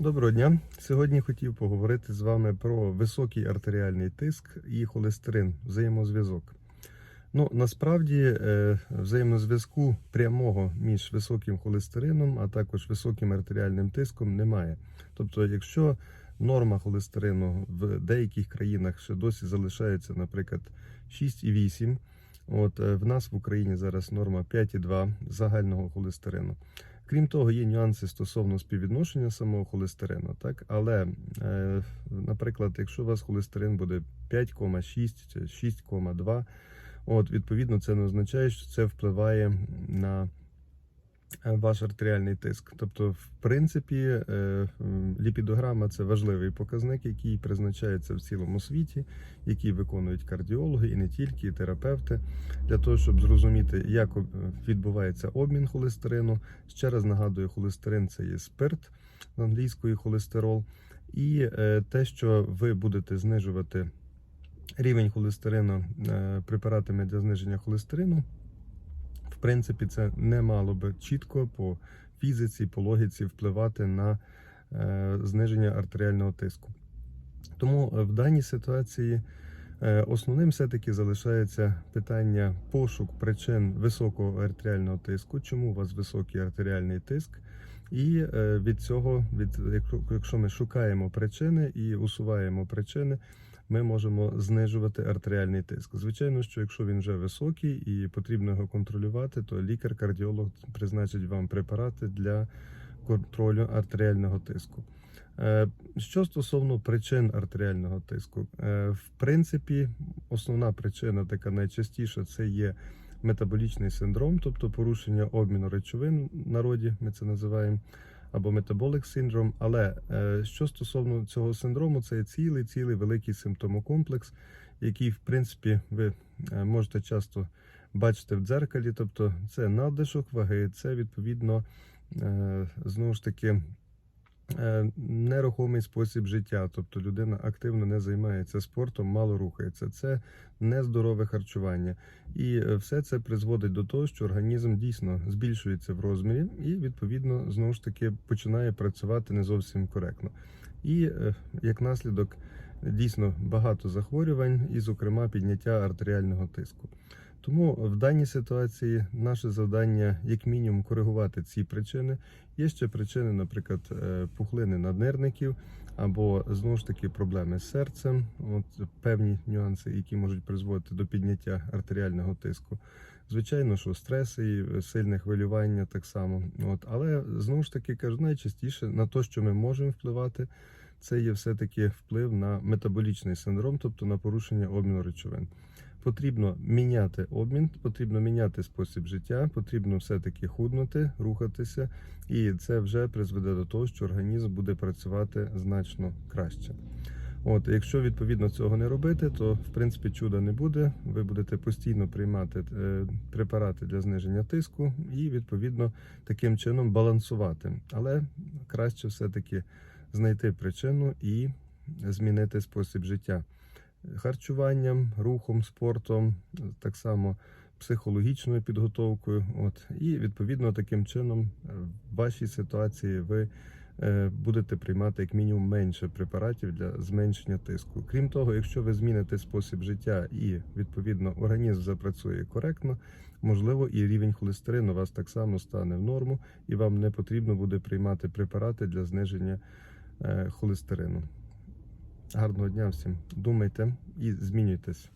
Доброго дня. Сьогодні хотів поговорити з вами про високий артеріальний тиск і холестерин, взаємозв'язок. Ну, насправді, е, взаємозв'язку прямого між високим холестерином, а також високим артеріальним тиском немає. Тобто, якщо норма холестерину в деяких країнах ще досі залишається, наприклад, 6,8, от е, в нас в Україні зараз норма 5,2 загального холестерину. Крім того, є нюанси стосовно співвідношення самого холестерину, так? Але, е, наприклад, якщо у вас холестерин буде 5,6 чи 6,2, от відповідно це не означає, що це впливає на ваш артеріальний тиск. Тобто, в принципі, е, ліпідограма це важливий показник, який призначається в цілому світі, який виконують кардіологи і не тільки і терапевти, для того, щоб зрозуміти, як е, відбувається обмін холестерину. Ще раз нагадую, холестерин це є спирт з англійської холестерол, і е, те, що ви будете знижувати рівень холестерину е, препаратами для зниження холестерину, принципі, це не мало би чітко по фізиці, по логіці впливати на е, зниження артеріального тиску. Тому е, в даній ситуації е, основним все-таки залишається питання пошук причин високого артеріального тиску. Чому у вас високий артеріальний тиск? І від цього, від якщо ми шукаємо причини і усуваємо причини, ми можемо знижувати артеріальний тиск. Звичайно, що якщо він вже високий і потрібно його контролювати, то лікар-кардіолог призначить вам препарати для контролю артеріального тиску. Е, Що стосовно причин артеріального тиску, Е, в принципі, основна причина, така найчастіша, це є метаболічний синдром, тобто порушення обміну речовин в народі, ми це називаємо, або метаболик синдром. Але е, що стосовно цього синдрому, це цілий цілий великий симптомокомплекс, який, в принципі, ви е, можете часто бачити в дзеркалі. Тобто, це надлишок ваги, це відповідно е, знову ж таки. Е, Нерухомий спосіб життя, тобто людина активно не займається спортом, мало рухається. Це нездорове харчування, і е, все це призводить до того, що організм дійсно збільшується в розмірі, і відповідно знову ж таки починає працювати не зовсім коректно. І е, як наслідок дійсно багато захворювань, і, зокрема, підняття артеріального тиску. Тому в даній ситуації наше завдання, як мінімум, коригувати ці причини. Є ще причини, наприклад, е, пухлини наднирників або знову ж таки проблеми з серцем, от певні нюанси, які можуть призводити до підняття артеріального тиску. Звичайно, що стреси і сильне хвилювання так само. От, але знову ж таки кажу, найчастіше на те, що ми можемо впливати, це є все-таки вплив на метаболічний синдром, тобто на порушення обміну речовин. Потрібно міняти обмін, потрібно міняти спосіб життя, потрібно все-таки худнути, рухатися, і це вже призведе до того, що організм буде працювати значно краще. От, якщо відповідно цього не робити, то в принципі чуда не буде. Ви будете постійно приймати е, препарати для зниження тиску і відповідно таким чином балансувати. Але краще все-таки знайти причину і змінити спосіб життя харчуванням, рухом, спортом, так само психологічною підготовкою. От і відповідно таким чином е, в вашій ситуації ви е, будете приймати як мінімум менше препаратів для зменшення тиску. Крім того, якщо ви зміните спосіб життя і відповідно організм запрацює коректно, можливо, і рівень холестерину вас так само стане в норму, і вам не потрібно буде приймати препарати для зниження е, холестерину. Гарного дня всім. Думайте і змінюйтесь.